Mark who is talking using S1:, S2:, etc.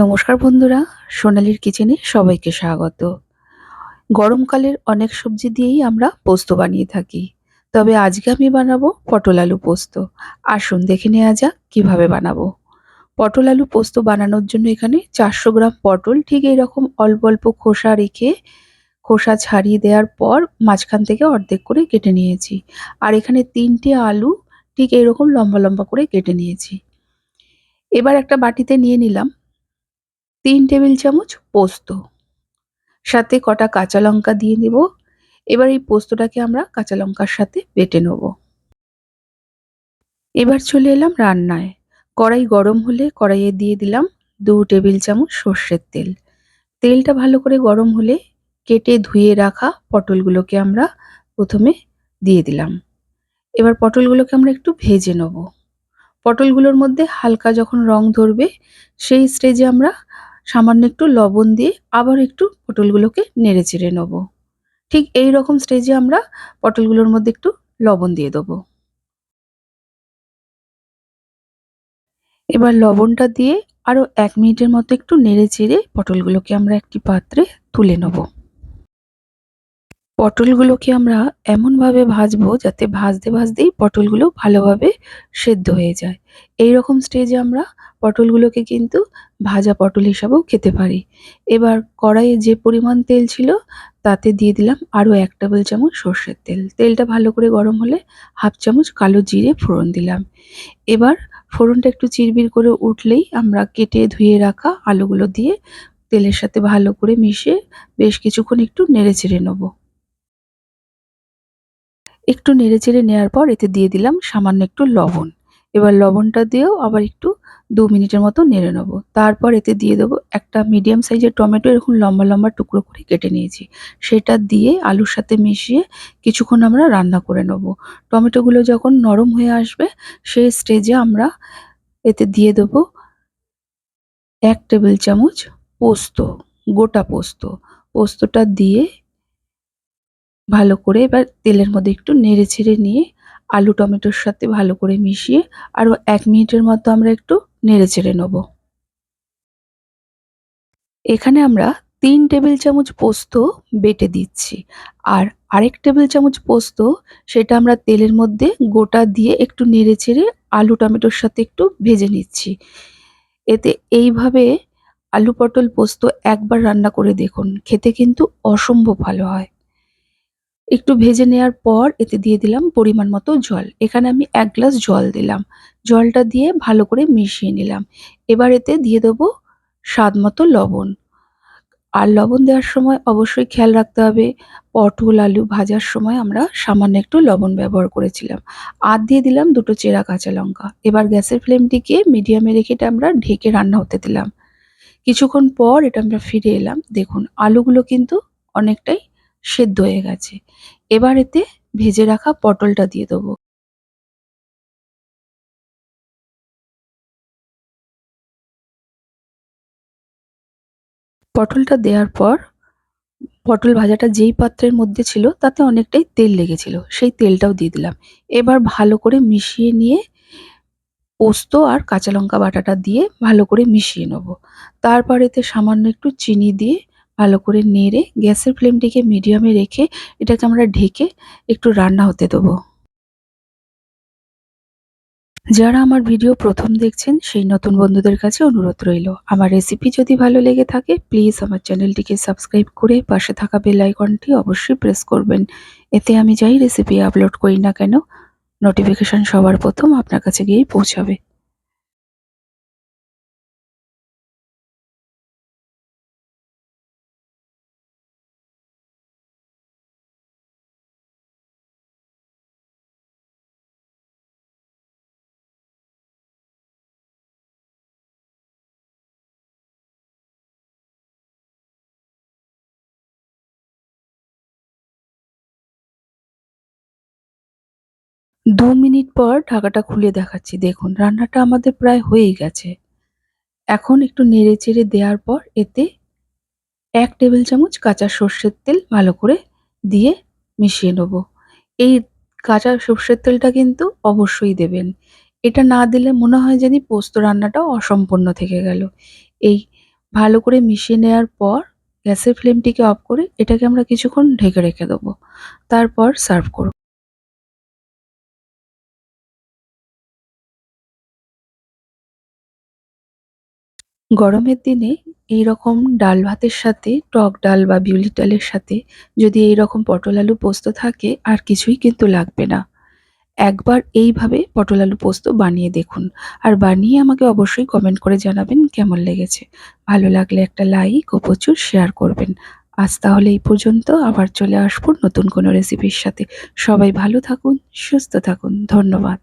S1: নমস্কার বন্ধুরা, সোনালির কিচেনে সবাইকে স্বাগত। গরমকালের অনেক সবজি দিয়েই আমরা পোস্ত বানিয়ে থাকি। তবে আজকে আমি বানাবো পটল আলু পোস্ত। আসুন দেখে নেওয়া যাক কীভাবে বানাবো। পটল আলু পোস্ত বানানোর জন্য এখানে চারশো গ্রাম পটল ঠিক এইরকম অল্প অল্প খোসা রেখে, খোসা ছাড়িয়ে দেওয়ার পর মাঝখান থেকে অর্ধেক করে কেটে নিয়েছি। আর এখানে তিনটে আলু ঠিক এইরকম লম্বা লম্বা করে কেটে নিয়েছি। এবার একটা বাটিতে নিয়ে নিলাম। তিন টেবিল চামচ পোস্ত। সাথে কটা কাঁচা লঙ্কা দিয়ে নেব এবার এই পোস্তটাকে আমরা কাঁচা লঙ্কার সাথে বেটে নেব। এবার চলে এলাম রান্নায়। কড়াই গরম হলে কড়াইয়ে দিয়ে দিলাম দু টেবিল চামচ সর্ষের তেল। তেলটা ভালো করে গরম হলে কেটে ধুয়ে রাখা পটলগুলোকে আমরা প্রথমে দিয়ে দিলাম। এবার পটলগুলোকে আমরা একটু ভেজে নেব। পটলগুলোর মধ্যে হালকা যখন রং ধরবে, সেই স্টেজে আমরা সামান্য একটু লবণ দিয়ে আবার একটু পটলগুলোকে নেড়ে চেড়ে নেব। ঠিক এই রকম স্টেজে আমরা পটলগুলোর মধ্যে একটু লবণ দিয়ে দেবো। এবার লবণটা দিয়ে আরও এক মিনিটের মতো একটু নেড়ে চেড়ে পটলগুলোকে আমরা একটি পাত্রে তুলে নেব। পটলগুলোকে আমরা এমনভাবে ভাজবো যাতে ভাজতে ভাজতেই পটলগুলো ভালোভাবে সেদ্ধ হয়ে যায়। এই রকম স্টেজে আমরা পটলগুলোকে কিন্তু ভাজা পটল হিসাবেও খেতে পারি। এবার কড়াইয়ে যে পরিমাণ তেল ছিল, তাতে দিয়ে দিলাম আরও এক টেবিল চামচ সর্ষের তেল। তেলটা ভালো করে গরম হলে হাফ চামচ কালো জিরে ফোড়ন দিলাম। এবার ফোড়নটা একটু চিরবির করে উঠলেই আমরা কেটে ধুয়ে রাখা আলুগুলো দিয়ে তেলের সাথে ভালো করে মিশিয়ে বেশ কিছুক্ষণ একটু নেড়ে চেড়ে নেব। একটু নেড়ে চেড়ে নেওয়ার পর এতে দিয়ে দিলাম সামান্য একটু লবণ। এবার লবণটা দিয়েও আবার একটু দু মিনিটের মতো নেড়ে নেব। তারপর এতে দিয়ে দেবো একটা মিডিয়াম সাইজের টমেটো, এরকম লম্বা লম্বা টুকরো করে কেটে নিয়েছি। সেটা দিয়ে আলুর সাথে মিশিয়ে কিছুক্ষণ আমরা রান্না করে নেব। টমেটোগুলো যখন নরম হয়ে আসবে, সেই স্টেজে আমরা এতে দিয়ে দেবো এক টেবিল চামচ পোস্ত, গোটা পোস্ত। পোস্তটা দিয়ে ভালো করে এবার তেলের মধ্যে একটু নেড়ে ছেড়ে নিয়ে আলু টমেটোর সাথে ভালো করে মিশিয়ে আরও এক মিনিটের মতো আমরা একটু নেড়ে চেড়ে নেব। এখানে আমরা তিন টেবিল চামচ পোস্ত বেটে দিচ্ছি আর আরেক টেবিল চামচ পোস্ত সেটা আমরা তেলের মধ্যে গোটা দিয়ে একটু নেড়ে চেড়ে আলু টমেটোর সাথে একটু ভেজে নিচ্ছি। এতে এইভাবে আলু পটল পোস্ত একবার রান্না করে দেখুন, খেতে কিন্তু অসম্ভব ভালো হয়। একটু ভেজে নেওয়ার পর এতে দিয়ে দিলাম পরিমাণ মতো জল। এখানে আমি এক গ্লাস জল দিলাম। জলটা দিয়ে ভালো করে মিশিয়ে নিলাম। এবার এতে দিয়ে দেবো স্বাদ মতো লবণ। আর লবণ দেওয়ার সময় অবশ্যই খেয়াল রাখতে হবে, পটল, আলু ভাজার সময় আমরা সামান্য একটু লবণ ব্যবহার করেছিলাম। আর দিয়ে দিলাম দুটো চেরা কাঁচা লঙ্কা। এবার গ্যাসের ফ্লেমটিকে মিডিয়ামে রেখে এটা আমরা ঢেকে রান্না হতে দিলাম। কিছুক্ষণ পর এটা আমরা ফিরে এলাম। দেখুন, আলুগুলো কিন্তু অনেকটাই সেদ্ধ হয়ে গেছে। এবার এতে ভেজে রাখা পটলটা দিয়ে দেবো। পটলটা দেওয়ার পর পটল ভাজাটা যেই পাত্রের মধ্যে ছিল তাতে অনেকটাই তেল লেগেছিল, সেই তেলটাও দিয়ে দিলাম। এবার ভালো করে মিশিয়ে নিয়ে পোস্ত আর কাঁচা লঙ্কা বাটাটা দিয়ে ভালো করে মিশিয়ে নেব। তারপর এতে সামান্য একটু চিনি দিয়ে ভালো করে নেড়ে গ্যাসের ফ্লেমটিকে মিডিয়ামে রেখে এটাকে আমরা ঢেকে একটু রান্না হতে দেবো। যারা আমার ভিডিও প্রথম দেখছেন, সেই নতুন বন্ধুদের কাছে অনুরোধ রইল। আমার রেসিপি যদি ভালো লেগে থাকে প্লিজ আমার চ্যানেলটিকে সাবস্ক্রাইব করে পাশে থাকা বেল আইকনটি অবশ্যই প্রেস করবেন। এতে আমি যাই রেসিপি আপলোড করি না কেন নোটিফিকেশন সবার প্রথম আপনার কাছে গিয়েই পৌঁছাবে। দু মিনিট পর ঢাকাটা খুলে দেখাচ্ছি। দেখুন, রান্নাটা আমাদের প্রায় হয়েই গেছে। এখন একটু নেড়ে চেড়ে দেওয়ার পর এতে এক টেবিল চামচ কাঁচা সর্ষের তেল ভালো করে দিয়ে মিশিয়ে নেব। এই কাঁচা সর্ষের তেলটা কিন্তু অবশ্যই দেবেন। এটা না দিলে মনে হয় জানি পোস্ত রান্নাটা অসম্পূর্ণ থেকে গেল। এই ভালো করে মিশিয়ে নেওয়ার পর গ্যাসের ফ্লেমটিকে অফ করে এটাকে আমরা কিছুক্ষণ ঢেকে রেখে দেবো। তারপর সার্ভ করব। গরমের দিনে এই রকম ডাল ভাতের সাথে, টক ডাল বা বিউলির ডালের সাথে যদি এই রকম পটল আলু পোস্ত থাকে, আর কিছুই কিন্তু লাগবে না। একবার এইভাবে পটল আলু পোস্ত বানিয়ে দেখুন। আর বানিয়ে আমাকে অবশ্যই কমেন্ট করে জানাবেন কেমন লেগেছে। ভালো লাগলে একটা লাইক ও প্রচুর শেয়ার করবেন। আজ তাহলে এই পর্যন্ত, আবার চলে আসব নতুন কোনো রেসিপির সাথে। সবাই ভালো থাকুন, সুস্থ থাকুন। ধন্যবাদ।